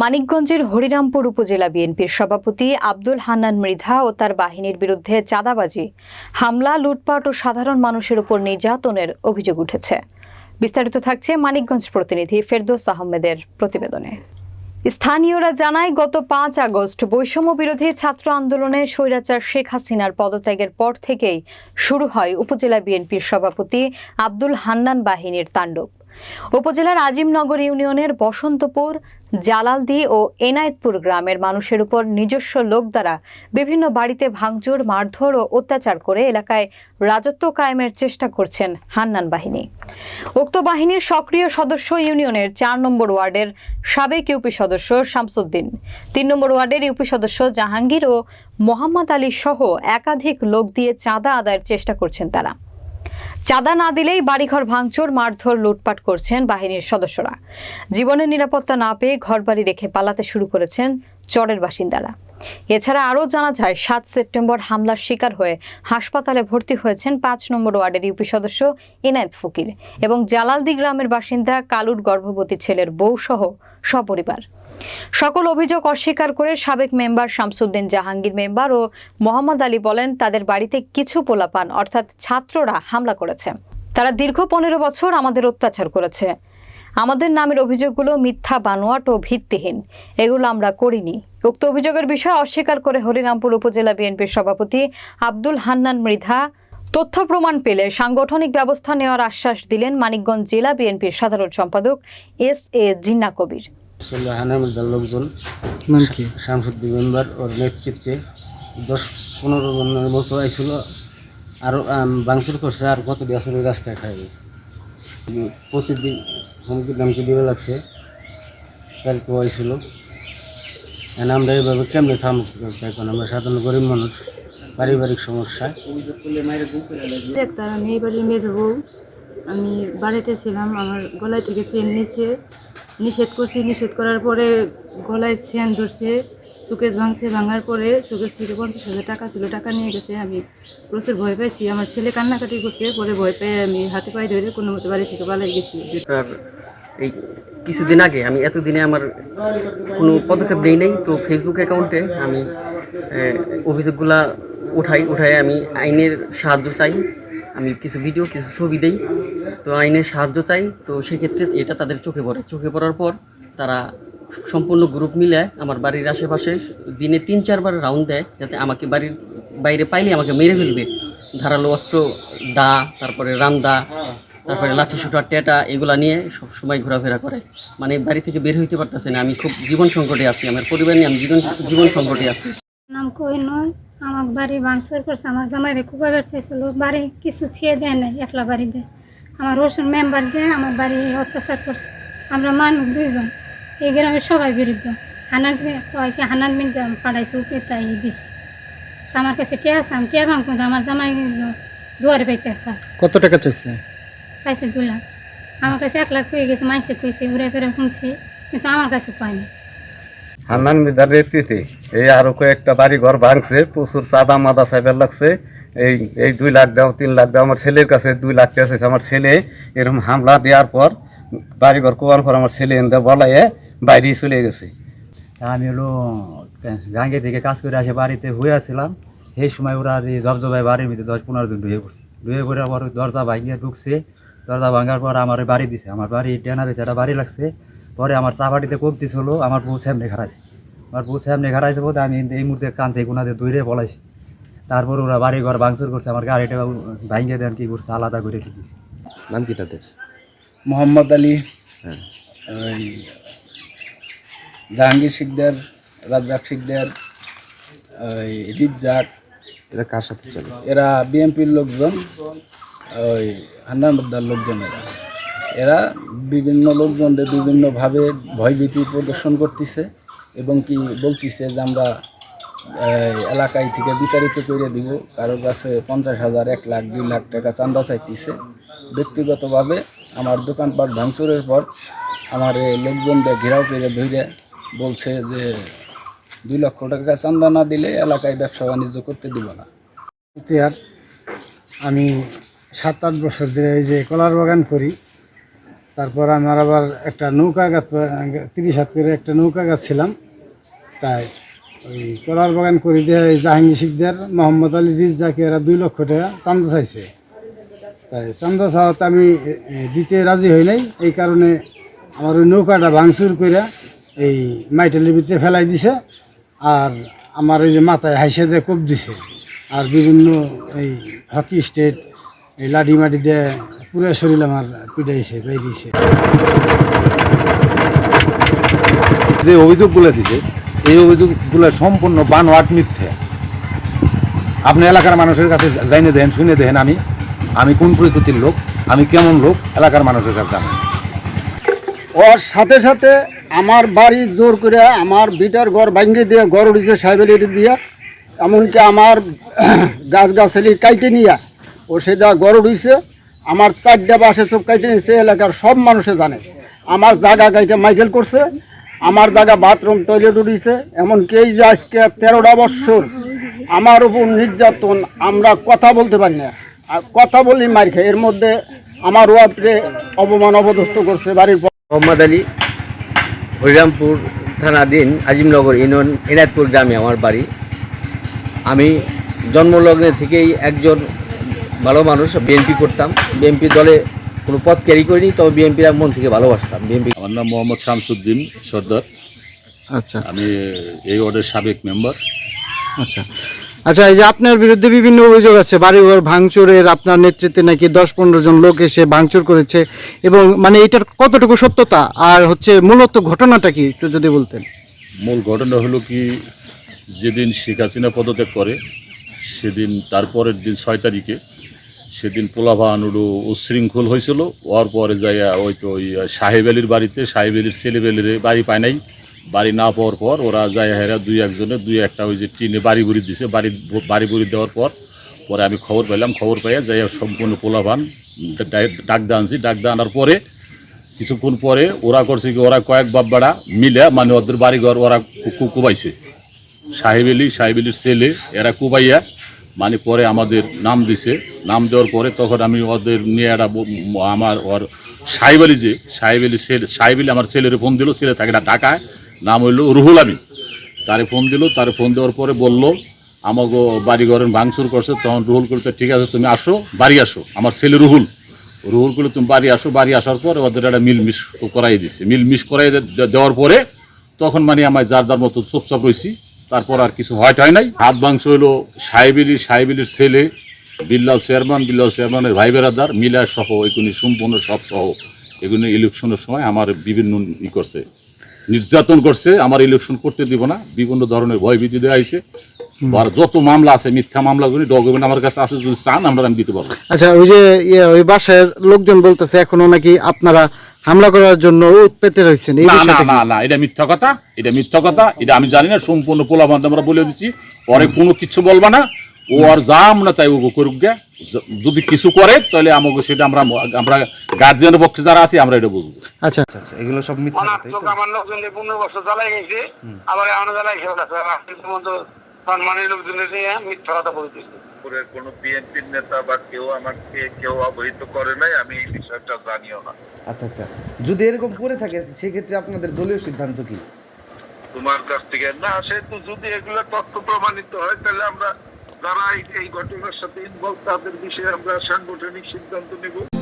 মানিকগঞ্জের হরিরামপুর উপজেলা বিএনপির সভাপতি আব্দুল হান্নান মৃধা ও তার বাহিনীর বিরুদ্ধে চাঁদাবাজি, হামলা, লুটপাট ও সাধারণ মানুষের উপর নির্যাতনের অভিযোগ উঠেছে। বিস্তারিত থাকছে মানিকগঞ্জ প্রতিনিধি ফেরদৌস আহমেদের প্রতিবেদনে। স্থানীয়রা জানায়, গত পাঁচ আগস্ট বৈষম্য বিরোধী ছাত্র আন্দোলনে স্বৈরাচার শেখ হাসিনার পদত্যাগের পর থেকেই শুরু হয় উপজেলা বিএনপির সভাপতি আব্দুল হান্নান বাহিনীর তাণ্ডব। উপজেলার আজিমনগর ইউনিয়নের বসন্তপুর জালালদি ও এনায়েতপুর গ্রামের মানুষের উপর নিজস্ব লোক দ্বারা বিভিন্ন বাড়িতে ভাঙচুর, মারধর ও অত্যাচার করে এলাকায় রাজত্ব কায়েমের চেষ্টা করছেন হান্নান বাহিনী। উক্ত বাহিনীর সক্রিয় সদস্য ইউনিয়নের চার নম্বর ওয়ার্ডের সাবেক ইউপি সদস্য শামসুদ্দিন। তিন নম্বর ওয়ার্ডের ইউপি সদস্য জাহাঙ্গীর ও মোহাম্মদ আলী সহ একাধিক লোক দিয়ে চাঁদা আদায়ের চেষ্টা করছেন তারা। চাঁদা না দিলেই বাড়িঘর ভাঙচুর, মারধর, লুটপাট করছেন বাহিনীর সদস্যরা। জীবনের নিরাপত্তা না পেয়ে ঘরবাড়ি রেখে পালাতে শুরু করেছেন চরের বাসিন্দারা। এছাড়া আরও জানা যায়, সাত সেপ্টেম্বর হামলার শিকার হয়ে হাসপাতালে ভর্তি হয়েছেন পাঁচ নম্বর ওয়ার্ডের ইউপি সদস্য ইনায়েত ফকির এবং জালালদি গ্রামের বাসিন্দা কালুর গর্ভবতী ছেলের বউ সহ সপরিবার। সকল অভিযোগ অস্বীকার করে সাবেক মেম্বার শামসুদ্দিন জাহাঙ্গীর মেম্বার ও মোহাম্মদ আলী বলেন, তাদের বাড়িতে কিছু পোলাপান, অর্থাৎ ছাত্ররা হামলা করেছে। তারা দীর্ঘ পনেরো বছর আমাদের অত্যাচার করেছে। আমাদের নামের অভিযোগগুলো মিথ্যা, বানোয়াট ও ভিত্তিহীন। এগুলো আমরা করিনি। উক্ত অভিযোগের বিষয় অস্বীকার করে হরিরামপুর উপজেলা বিএনপির সভাপতি আব্দুল হান্নান মৃধা তথ্য প্রমাণ পেলে সাংগঠনিক ব্যবস্থা নেওয়ার আশ্বাস দিলেন মানিকগঞ্জ জেলা বিএনপির সাধারণ সম্পাদক এস এ জিন্না কবির। আসলে হানামুদ্দার লোকজন নাম কি? শামসুদ্দিন মেম্বার ওর নেতৃত্বে দশ পনেরো জনের মতো আইছিল। আরও বাংসুর করছে আর কত দিয়ে আসলে রাস্তায় খাইবে। প্রতিদিন হুমকি দামকি দিবে লাগছে। কালকেও আইছিল। এখন আমরা এইভাবে কেমনে থামক এখন? আমরা সাধারণ গরিব মানুষ পারিবারিক সমস্যা। দেখতাম আমি এই বাড়ির মেজ বউ। আমি বাড়িতে ছিলাম আমার গলায় থেকে চেন নিছে। নিষেধ করছি, নিষেধ করার পরে গলায় সেন ধরছে, সুকেশ ভাঙছে, ভাঙার পরে সুকেশ থেকে পঞ্চাশ হাজার টাকা ছিল, টাকা নিয়ে গেছে। আমি প্রচুর ভয় পাইছি। আমার ছেলে কান্নাকাটি করছে, পরে ভয় পেয়ে আমি হাতে পায়ে ধরে কোনো মতো বাড়ি থেকে পালাই গেছি। এই কিছুদিন আগে আমি এতদিনে আমার কোনো পদক্ষেপ নেই নেই, তো ফেসবুক অ্যাকাউন্টে আমি অভিযোগগুলা উঠাই উঠাই আমি আইনের সাহায্য চাই। আমি কিছু ভিডিও কিছু ছবি দেই। তো আইনের সাহায্য চাই। তো সেক্ষেত্রে এটা তাদের চোখে পড়ে। চোখে পড়ার পর তারা সম্পূর্ণ গ্রুপ মিলে আমার বাড়ির আশেপাশে দিনে তিন, চারবার রাউন্ড দেয় যাতে আমাকে বাড়ির বাইরে পাইলে আমাকে মেরে ফেলবে। ধারালো অস্ত্র, দা, তারপরে রামদা, তারপরে লাঠি শুটার টেটা এগুলা নিয়ে সব সময় ঘোরাফেরা করে। মানে বাড়ি থেকে বের হইতে পারতেছে না। আমি খুব জীবন সংকটে আছি। আমার পরিবার নিয়ে আমি জীবন জীবন সংকটে আছি। নাম কোহিনুর। আমার বাড়ি ভাঙচুর করছে আমার জামাইরে কুপাবার চাইছিল বাড়ি কিছু ছিঁড়ে দেয় নাই একলা বাড়িতে। আমার রসুন মেম্বারকে আমার বাড়ি অত্যাচার করছে। আমরা মানুষ দুইজন এই গ্রামের সবাই বিরুদ্ধ। হানান কয়েকে হানান মিনতে পাঠাইছে উপরে তাই দিছে। আমার কাছে টিয়া আছে আমি টিয়া ভাঙ আমার জামাই দুয়ারে পাইতে খা কত টাকা চাইছে? চাইছে দু লাখ। আমার কাছে এক লাখ কয়ে গেছে মানুষে কইছে উড়ে ফেরে শুনছি কিন্তু আমার কাছে পাইনি হান্নান মিদার নেতৃত্বে। এই আরও কয়েকটা বাড়ি ঘর ভাঙছে, প্রচুর চাঁদা মাদা সাইবার লাগছে। এই এই দুই লাখ দাও, তিন লাখ দাও, আমার ছেলের কাছে দুই লাখ টাকা চাইছে। আমার ছেলে এরকম হামলা দেওয়ার পর বাড়ি ঘর কোয়ার পর আমার ছেলে এনে বলাইয়ে বাইরে চলে গেছে। আমি হলো, গাঙ্গে থেকে কাজ করে আসে বাড়িতে হয়ে আসছিলাম। সেই সময় ওরা যে জবজবাই বাড়ির ভিতরে দশ পনেরো দিন ঢুয়ে পড়ছে। ঢুয়ে পড়ার পর দরজা ভাঙিয়ে ঢুকছে। দরজা ভাঙার পর আমার বাড়ি দিছে। আমার বাড়ি বেছে একটা বাড়ি লাগছে। পরে আমার চা বাড়িতে কোপ দিছিল আমার বউ সামনে খারাইছে আমার বউ সামনে খারাইছে বলতে আমি এই মুহূর্তে কাঁচে কোনাতে দৌড়ে পলাইছি। তারপর ওরা বাড়ি ঘর ভাঙচুর করছে আমার গাড়িটা ভাঙিয়ে দেন কি করছে আলাদা করে ঠিক নাম কি তাদের? মোহাম্মদ আলী। ওই জাহাঙ্গীর শিকদার রাজ্জাক শিকদার ওই রিজ্জাক। এটা কার সাথে চলে? এরা বিএনপির লোকজন ওই হান্নানবদ্দার লোকজন এরা এরা বিভিন্ন লোকজনদের বিভিন্নভাবে ভয়ভীতি প্রদর্শন করতেছে এবং কি বলতেছে যে আমরা এলাকায় থেকে বিতাড়িত করে দিব। কারোর কাছে পঞ্চাশ হাজার, এক লাখ, দুই লাখ টাকা চান্দা চাইতেছে। ব্যক্তিগতভাবে আমার দোকানপাট ভাঙচুরের পর আমার লোকজনদের ঘেরাও করে ধরে বলছে যে দুই লক্ষ টাকা চান্দা না দিলে এলাকায় ব্যবসা বাণিজ্য করতে দিব না। ইতিহার আমি সাত আট বছর ধরে এই যে কলার বাগান করি। তারপর আমার আবার একটা নৌকা গাছ, তিরিশ হাত করে একটা নৌকা গাছ ছিলাম। তাই ওই কলার বাগান করে দিয়ে এই জাহাঙ্গীর শিকদার, মোহাম্মদ আলী রিজাকে এরা দুই লক্ষ টাকা চান্দা চাইছে। তাই চান্দা চাওয়াতে আমি দিতে রাজি হই নাই। এই কারণে আমার ওই নৌকাটা ভাঙচুর করে এই মাইটেলের ভিতরে ফেলাই দিছে আর আমার ওই যে মাথায় হাইসে দিয়ে কোপ দিছে। আর বিভিন্ন এই হকি স্টেট, এই লাঠি মাটি দিয়ে পুরো শরীর আমার পিটাইছে বাইরিছে। যে অভিযোগগুলো দিছে এই অভিযোগগুলো সম্পূর্ণ বানোয়াট মিথ্যে। আপনি এলাকার মানুষের কাছে জাইনে দেন শুনে দেন আমি আমি কোন প্রকৃতির লোক আমি কেমন লোক এলাকার মানুষের কাছে জানেন ওর সাথে সাথে আমার বাড়ি জোর করে আমার বিটার ঘর ভাঙ্গে দিয়ে ঘর উঠেছে সাইবেলিটি দিয়ে এমনকি আমার গাছ গাছালি কাইটে নিয়ে ও সেটা ঘর উঠেছে আমার চারটা বাসে চোখ কাইটে নিয়েছে এলাকার সব মানুষে জানে। আমার জায়গা কাইটে মাইকেল করছে, আমার জায়গা বাথরুম টয়লেট উঠেছে এমনকি এই যে আজকে তেরোটা বৎসর আমার উপর নির্যাতন, আমরা কথা বলতে পারি না। আর কথা বলি মার খাই এর মধ্যে আমার ওয়ার্ডে অপমান অপদস্থ করছে বাড়ির মোহাম্মদ আলী, হরিরামপুর থানাধীন আজিমনগর ইউনিয়ন, এনায়তপুর গ্রামে আমার বাড়ি। আমি জন্মলগ্নে থেকেই একজন ভালো মানুষ বিএনপি করতাম। বিএনপি দলে কোনো পদ ক্যারি করিনি তবে বিএনপির মন থেকে ভালোবাসতাম। বিএনপি আমার নাম মোহাম্মদ শামসুদ্দিন সর্দার। আচ্ছা। আমি এই ওয়ার্ডের সাবেক মেম্বার। আচ্ছা। আচ্ছা এই যে আপনার বিরুদ্ধে বিভিন্ন অভিযোগ আছে বাড়িঘর ভাঙচুরের আপনার নেতৃত্বে নাকি দশ পনেরো জন লোক এসে ভাঙচুর করেছে এবং মানে এটার কতটুকু সত্যতা? আর হচ্ছে মূলত ঘটনাটা কি একটু যদি বলতেন। মূল ঘটনা হলো কি যেদিন শেখ হাসিনা পদত্যাগ করে সেদিন তারপরের দিন ছয় তারিখে সেদিন পোলাভান হলো উচ্ছৃঙ্খল হয়েছিল। ওর পরে যাইয়া ওই তো ওই সাহেব আলীর বাড়িতে সাহেব আলীর ছেলেবেলের বাড়ি পায় নাই। বাড়ি না পাওয়ার পর ওরা যায় হেরা দুই একজনে, দুই একটা ওই যে টিনে বাড়ি বুড়ি দিছে, বাড়ি বাড়ি বুড়ি দেওয়ার পর। পরে আমি খবর পেলাম খবর পাইয়া যাইয়া সম্পূর্ণ পোলাভান ডাক দা আনছি। ডাক দা আনার পরে কিছুক্ষণ পরে ওরা করছে কি, ওরা কয়েক বাব্বাড়া মিলে মানে ওদের বাড়িঘর ওরা কুবাইছে সাহেব আলী সাহেব আলীর ছেলে, এরা কুবাইয়া মানে পরে আমাদের নাম দিছে। নাম দেওয়ার পরে তখন আমি ওদের নিয়ে একটা আমার ওর সাহেব যে সাহেব ছেলে সাহেব আমার ছেলের ফোন দিল, ছেলে থাকে না ঢাকায় নাম হইল রুহুল আমিন। তারে ফোন দিল, তারে ফোন দেওয়ার পরে বলল আমাকে বাড়ি ঘরের ভাঙচুর করছে। তখন রুহুল করতে ঠিক আছে, তুমি আসো, বাড়ি আসো। আমার ছেলে রুহুল রুহুল করে তুমি বাড়ি আসো। বাড়ি আসার পর ওদের একটা মিল মিস করাই দিছে। মিল মিস করাই দেওয়ার পরে তখন মানে আমার যার যার মতো চুপচাপ রয়েছি তারপর আর কিছু হয় নাই। হাত মাংস হইল সাহেবিলি, সাহেবিলির ছেলে বিল্লাল চেয়ারম্যান বিল্লাল চেয়ারম্যানের ভাই বেড়াদার মিলা সহ এগুলি সম্পূর্ণ সব সহ এগুলি ইলেকশনের সময় আমার বিভিন্ন ই করছে নির্যাতন করছে আমার ইলেকশন করতে দিব না বিভিন্ন ধরনের ভয়ভীতি দেওয়া হয়েছে আর যত মামলা আছে মিথ্যা মামলাগুলি ডকুমেন্ট আমার কাছে আছে যদি চান আমরা আমি দিতে পারব। আচ্ছা ওই যে ইয়ে, ওই বাসায় লোকজন বলতেছে এখনও নাকি আপনারা হামলা করার জন্য উৎপেতে রয়েছেন এই না না না না এটা মিথ্যা কথা এটা মিথ্যা কথা এটা আমি জানি না সম্পূর্ণ পোলাবান আমরা বলে দিচ্ছি পরে কোনো কিছু বলবা না ও আর যা আমরা তাই ও করুক গে। যদি কিছু করে তাহলে আমাকে সেটা আমরা আমরা গার্জিয়ানের পক্ষে যারা আছি আমরা এটা বুঝব। আচ্ছা। আচ্ছা আচ্ছা, এগুলো সব মিথ্যা কথা, আমার লোকজন পনেরো বছর জ্বালাই গেছে। আবার এখনও জ্বালাই খেয়ে গেছে রাষ্ট্রের সম্মানের লোকজনের নিয়ে মিথ্যা কথা বলতেছে দুর্গাপুরের কোনো বিএনপির নেতা বা কেউ আমাকে কেউ অবহিত করে নাই আমি এই বিষয়টা জানিও না। আচ্ছা আচ্ছা। যদি এরকম করে থাকে সেক্ষেত্রে আপনাদের দলীয় সিদ্ধান্ত কি? তোমার কাছ থেকে না সেহেতু যদি এগুলো তথ্য প্রমাণিত হয় তাহলে আমরা যারা এই- ঘটনার সাথে ইনভলভ তাদের বিষয়ে আমরা সাংগঠনিক সিদ্ধান্ত নেব।